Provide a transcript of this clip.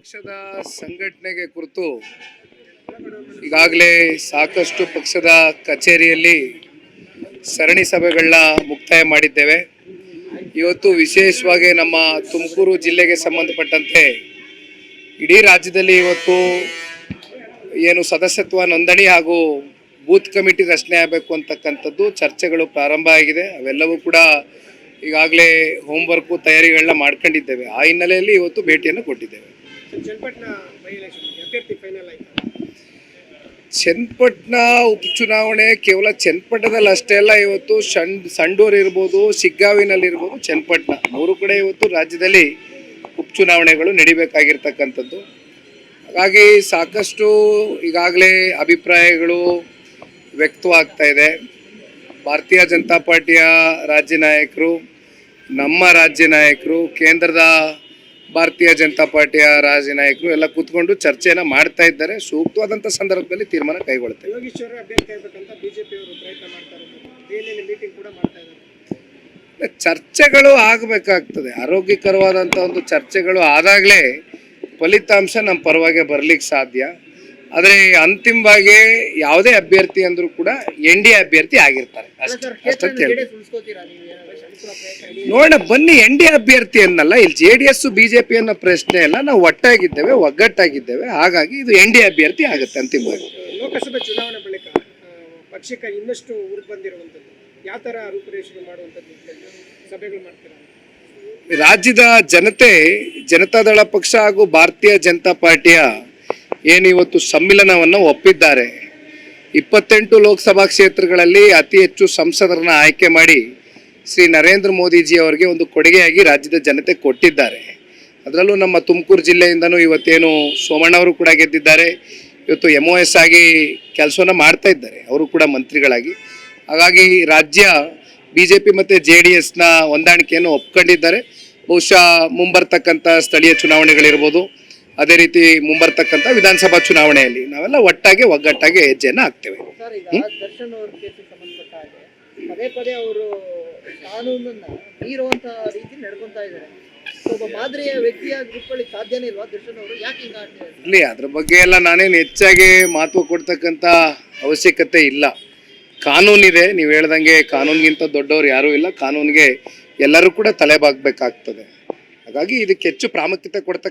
ಪಕ್ಷದ ಸಂಘಟನೆಗೆ ಕುರಿತು ಈಗಾಗಲೇ ಸಾಕಷ್ಟು ಪಕ್ಷದ ಕಚೇರಿಯಲ್ಲಿ ಸರಣಿ ಸಭೆಗಳನ್ನ ಮುಕ್ತಾಯ ಮಾಡಿದ್ದೇವೆ. ಇವತ್ತು ವಿಶೇಷವಾಗಿ ನಮ್ಮ ತುಮಕೂರು ಜಿಲ್ಲೆಗೆ ಸಂಬಂಧಪಟ್ಟಂತೆ ಇಡೀ ರಾಜ್ಯದಲ್ಲಿ ಇವತ್ತು ಏನು ಸದಸ್ಯತ್ವ ನೋಂದಣಿ ಹಾಗೂ ಬೂತ್ ಕಮಿಟಿ ರಚನೆ ಆಗಬೇಕು ಅಂತಕ್ಕಂಥದ್ದು ಚರ್ಚೆಗಳು ಪ್ರಾರಂಭ ಆಗಿದೆ. ಅವೆಲ್ಲವೂ ಕೂಡ ಈಗಾಗಲೇ ಹೋಮ್ವರ್ಕು ತಯಾರಿಗಳನ್ನ ಮಾಡ್ಕೊಂಡಿದ್ದೇವೆ. ಆ ಹಿನ್ನೆಲೆಯಲ್ಲಿ ಇವತ್ತು ಭೇಟಿಯನ್ನು ಕೊಟ್ಟಿದ್ದೇವೆ. ಚನ್ನಪಟ್ಟಣ ಬೈ ಚನ್ನಪಟ್ಟಣ ಉಪಚುನಾವಣೆ ಕೇವಲ ಚನ್ನಪಟ್ಟಣದಲ್ಲಿ ಅಷ್ಟೇ ಅಲ್ಲ, ಇವತ್ತು ಸಣ್ ಸಂಡೂರು ಇರ್ಬೋದು ಶಿಗ್ಗಾವಿನಲ್ಲಿರ್ಬೋದು ಚನ್ನಪಟ್ಟಣ ಮೂರು ಕಡೆ ಇವತ್ತು ರಾಜ್ಯದಲ್ಲಿ ಉಪಚುನಾವಣೆಗಳು ನಡಿಬೇಕಾಗಿರ್ತಕ್ಕಂಥದ್ದು. ಹಾಗಾಗಿ ಸಾಕಷ್ಟು ಈಗಾಗಲೇ ಅಭಿಪ್ರಾಯಗಳು ವ್ಯಕ್ತವಾಗ್ತಾ ಇದೆ. ಭಾರತೀಯ ಜನತಾ ಪಾರ್ಟಿಯ ರಾಜ್ಯ ನಾಯಕರು, ನಮ್ಮ ರಾಜ್ಯ ನಾಯಕರು, ಕೇಂದ್ರದ ಭಾರತೀಯ ಜನತಾ ಪಾರ್ಟಿಯ ರಾಜ್ಯ ನಾಯಕರು ಎಲ್ಲ ಕೂತ್ಕೊಂಡು ಚರ್ಚೆನ ಮಾಡ್ತಾ ಇದ್ದಾರೆ. ಸೂಕ್ತವಾದಂಥ ಸಂದರ್ಭದಲ್ಲಿ ತೀರ್ಮಾನ ಕೈಗೊಳ್ತೇವೆ ಇದ್ದಾರೆ. ಚರ್ಚೆಗಳು ಆಗಬೇಕಾಗ್ತದೆ. ಆರೋಗ್ಯಕರವಾದಂಥ ಒಂದು ಚರ್ಚೆಗಳು ಆದಾಗಲೇ ಫಲಿತಾಂಶ ನಮ್ಮ ಪರವಾಗಿ ಬರ್ಲಿಕ್ಕೆ ಸಾಧ್ಯ. ಆದರೆ ಅಂತಿಮವಾಗಿ ಯಾವುದೇ ಅಭ್ಯರ್ಥಿ ಅಂದರೂ ಕೂಡ ಎನ್ ಡಿ ಅಭ್ಯರ್ಥಿ ಆಗಿರ್ತಾರೆ. ಅಷ್ಟೇ ನೋಡೋಣ ಬನ್ನಿ ಎನ್ ಡಿ ಅಭ್ಯರ್ಥಿ ಅನ್ನಲ್ಲ ಇಲ್ಲಿ ಜೆ ಡಿ ಎಸ್ ಬಿಜೆಪಿ ಅನ್ನೋ ಪ್ರಶ್ನೆ ಎಲ್ಲ ನಾವು ಒಟ್ಟಾಗಿದ್ದೇವೆ ಒಗ್ಗಟ್ಟಾಗಿದ್ದೇವೆ. ಹಾಗಾಗಿ ಇದು ಎನ್ ಡಿ ಅಭ್ಯರ್ಥಿ ಆಗುತ್ತೆ ಅಂತಿಮವಾಗಿ. ಲೋಕಸಭೆ ಚುನಾವಣೆ ಬಳಿಕ ಪಕ್ಷಕ್ಕೆ ಇನ್ನಷ್ಟು ಊರು ಬಂದಿರುವಂಥದ್ದು ಯಾವ ಥರ ರೂಪುರೇಷಣೆ ಮಾಡುವಂಥದ್ದು ಸಭೆಗಳು ಮಾಡ್ತೀರಾ? ರಾಜ್ಯದ ಜನತೆ ಜನತಾದಳ ಪಕ್ಷ ಹಾಗೂ ಭಾರತೀಯ ಜನತಾ ಪಾರ್ಟಿಯ ಏನು ಇವತ್ತು ಸಮ್ಮಿಲನವನ್ನು ಒಪ್ಪಿದ್ದಾರೆ. ಇಪ್ಪತ್ತೆಂಟು ಲೋಕಸಭಾ ಕ್ಷೇತ್ರಗಳಲ್ಲಿ ಅತಿ ಹೆಚ್ಚು ಸಂಸದರನ್ನ ಆಯ್ಕೆ ಮಾಡಿ ಶ್ರೀ ನರೇಂದ್ರ ಮೋದಿಜಿ ಅವರಿಗೆ ಒಂದು ಕೊಡುಗೆಯಾಗಿ ರಾಜ್ಯದ ಜನತೆ ಕೊಟ್ಟಿದ್ದಾರೆ. ಅದರಲ್ಲೂ ನಮ್ಮ ತುಮಕೂರು ಜಿಲ್ಲೆಯಿಂದನೂ ಇವತ್ತೇನು ಸೋಮಣ್ಣ ಅವರು ಕೂಡ ಗೆದ್ದಿದ್ದಾರೆ. ಇವತ್ತು ಎಂ ಒ ಎಸ್ ಆಗಿ ಕೆಲಸವನ್ನು ಮಾಡ್ತಾ ಇದ್ದಾರೆ. ಅವರು ಕೂಡ ಮಂತ್ರಿಗಳಾಗಿ. ಹಾಗಾಗಿ ರಾಜ್ಯ ಬಿ ಜೆ ಪಿ ಮತ್ತು ಜೆ ಡಿ ಎಸ್ನ ಹೊಂದಾಣಿಕೆಯನ್ನು ಒಪ್ಕೊಂಡಿದ್ದಾರೆ. ಬಹುಶಃ ಮುಂಬರ್ತಕ್ಕಂಥ ಸ್ಥಳೀಯ ಚುನಾವಣೆಗಳಿರ್ಬೋದು. ಅದೇ ರೀತಿ ಮುಂಬರ್ತಕ್ಕಂಥ ವಿಧಾನಸಭಾ ಚುನಾವಣೆಯಲ್ಲಿ ನಾವೆಲ್ಲ ಒಟ್ಟಾಗಿ ಒಗ್ಗಟ್ಟಾಗಿ ಹೆಜ್ಜೆಯನ್ನು ಹಾಕ್ತೇವೆ. ಪದೇ ಪದೇ ಅವರು ಕಾನೂನನ್ನ ಮೀರುವಂತ ರೀತಿ ನಡ್ಕೊಂತ ಇದ್ದಾರೆ. ಒಬ್ಬ ಮಾದರಿಯ ವ್ಯಕ್ತಿಯಾಗಿ ರೂಪಗಳಿಗೆ ಸಾಧ್ಯನೇ ಇಲ್ವಾ ದರ್ಶನ್ ಅವರು? ಯಾಕೆ ಹಿಂಗ ಇರಲಿ ಅದ್ರ ಬಗ್ಗೆ ಎಲ್ಲ ನಾನೇನು ಹೆಚ್ಚಾಗಿ ಮಹತ್ವ ಕೊಡ್ತಕ್ಕಂಥ ಅವಶ್ಯಕತೆ ಇಲ್ಲ. ಕಾನೂನಿದೆ ನೀವು ಹೇಳ್ದಂಗೆ ಕಾನೂನಿಗಿಂತ ದೊಡ್ಡವ್ರು ಯಾರೂ ಇಲ್ಲ ಕಾನೂನಿಗೆ ಎಲ್ಲರೂ ಕೂಡ ತಲೆಬಾಗಬೇಕಾಗ್ತದೆ. ಹಾಗಾಗಿ ಇದಕ್ಕೆ ಹೆಚ್ಚು ಪ್ರಾಮುಖ್ಯತೆ ಕೊಡ್ತಕ್ಕ